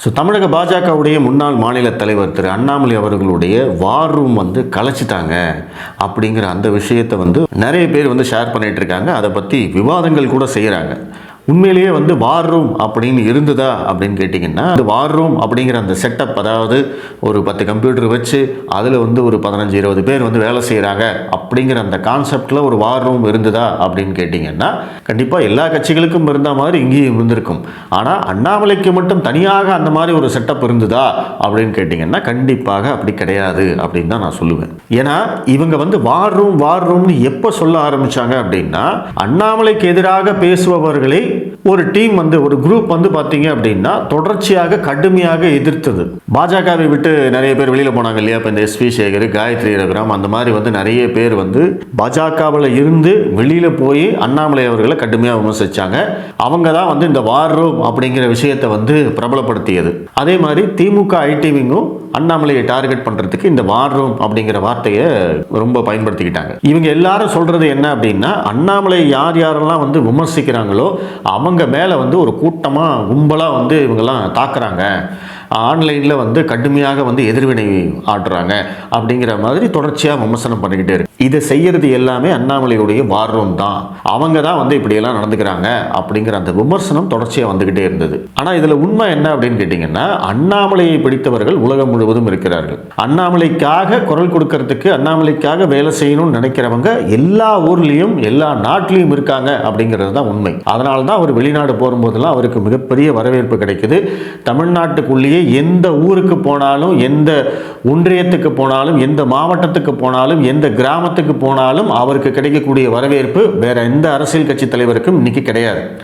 So தமிழக பாஜகவுடைய முன்னாள் மாநில தலைவர் திரு அண்ணாமலை அவர்களுடைய வார் ரூம் வந்து கலைச்சிட்டாங்க அப்படிங்கிற அந்த விஷயத்தை வந்து நிறைய பேர் வந்து ஷேர் பண்ணிகிட்ருக்காங்க இருக்காங்க. அதை பற்றி விவாதங்கள் கூட செய்கிறாங்க உண்மையிலேயே வந்து வார் ரூம் அப்படின்னு இருந்ததா அப்படின்னு கேட்டிங்கன்னா அந்த வார் ரூம் அப்படிங்கிற அந்த செட்டப் அதாவது ஒரு பத்து கம்ப்யூட்டர் வச்சு அதில் வந்து ஒரு பதினஞ்சு இருபது பேர் வந்து வேலை செய்கிறாங்க அப்படிங்கிற அந்த கான்செப்டில் ஒரு வார் ரூம் இருந்ததா அப்படின்னு கேட்டிங்கன்னா கண்டிப்பாக எல்லா கட்சிகளுக்கும் இருந்த மாதிரி இங்கேயும் இருந்திருக்கும். ஆனால் அண்ணாமலைக்கு மட்டும் தனியாக அந்த மாதிரி ஒரு செட்டப் இருந்ததா அப்படின்னு கேட்டிங்கன்னா கண்டிப்பாக அப்படி கிடையாது அப்படின்னு தான் நான் சொல்லுவேன். ஏன்னா இவங்க வந்து வார் ரூம் வார் ரூம்னு எப்போ சொல்ல ஆரம்பிச்சாங்க அப்படின்னா அண்ணாமலைக்கு எதிராக பேசுபவர்களை ஒரு டீம் வந்து ஒரு குரூப் வந்து பார்த்தீங்க அப்படின்னா தொடர்ச்சியாக கடுமையாக எதிர்த்தது. பாஜகவை விட்டு நிறைய பேர் வெளியில் போனாங்க இல்லையா? இப்போ இந்த எஸ்பி சேகர் காயத்ரி ரகுராம் அந்த மாதிரி வந்து நிறைய பேர் வந்து பாஜகவில் இருந்து வெளியில் போய் அண்ணாமலை அவர்களை கடுமையாக விமர்சிச்சாங்க. அவங்க தான் வந்து இந்த வார் ரூம் அப்படிங்கிற விஷயத்தை வந்து பிரபலப்படுத்தியது. அதே மாதிரி திமுக ஐடிவிங்கும் அண்ணாமலையை டார்கெட் பண்ணுறதுக்கு இந்த வார் ரூம் அப்படிங்கிற வார்த்தையை ரொம்ப பயன்படுத்திக்கிட்டாங்க. இவங்க எல்லாரும் சொல்கிறது என்ன அப்படின்னா அண்ணாமலை யார் யாரெல்லாம் வந்து விமர்சிக்கிறாங்களோ அவங்க மேலே வந்து ஒரு கூட்டமாக கும்பலாக வந்து இவங்கெல்லாம் தாக்குறாங்க. ஆன்லைனில் வந்து கடுமையாக வந்து எதிர்வினை ஆடுறாங்க அப்படிங்கிற மாதிரி தொடர்ச்சியாக விமர்சனம் பண்ணிக்கிட்டே இருக்கு. இதை செய்யறது எல்லாமே அண்ணாமலையுடைய வார்ரூம் தான். அவங்க தான் வந்து இப்படியெல்லாம் நடந்துக்கிறாங்க அப்படிங்கிற அந்த விமர்சனம் தொடர்ச்சியாக வந்துக்கிட்டே இருந்தது. ஆனால் இதில் உண்மை என்ன அப்படின்னு கேட்டிங்கன்னா அண்ணாமலையை பிடித்தவர்கள் உலகம் முழுவதும் இருக்கிறார்கள். அண்ணாமலைக்காக குரல் கொடுக்கறதுக்கு அண்ணாமலைக்காக வேலை செய்யணும்னு நினைக்கிறவங்க எல்லா ஊர்லேயும் எல்லா நாட்டிலையும் இருக்காங்க அப்படிங்கிறது தான் உண்மை. அதனால தான் அவர் வெளிநாடு போகும்போதெல்லாம் அவருக்கு மிகப்பெரிய வரவேற்பு கிடைக்குது. தமிழ்நாட்டுக்குள்ளேயே எந்த ஊருக்கு போனாலும் எந்த ஒன்றியத்துக்கு போனாலும் எந்த மாவட்டத்துக்கு போனாலும் எந்த கிராமத்துக்கு போனாலும் அவருக்கு கிடைக்கக்கூடிய வரவேற்பு வேற எந்த அரசியல் கட்சி தலைவருக்கும் இன்னைக்கு கிடையாது.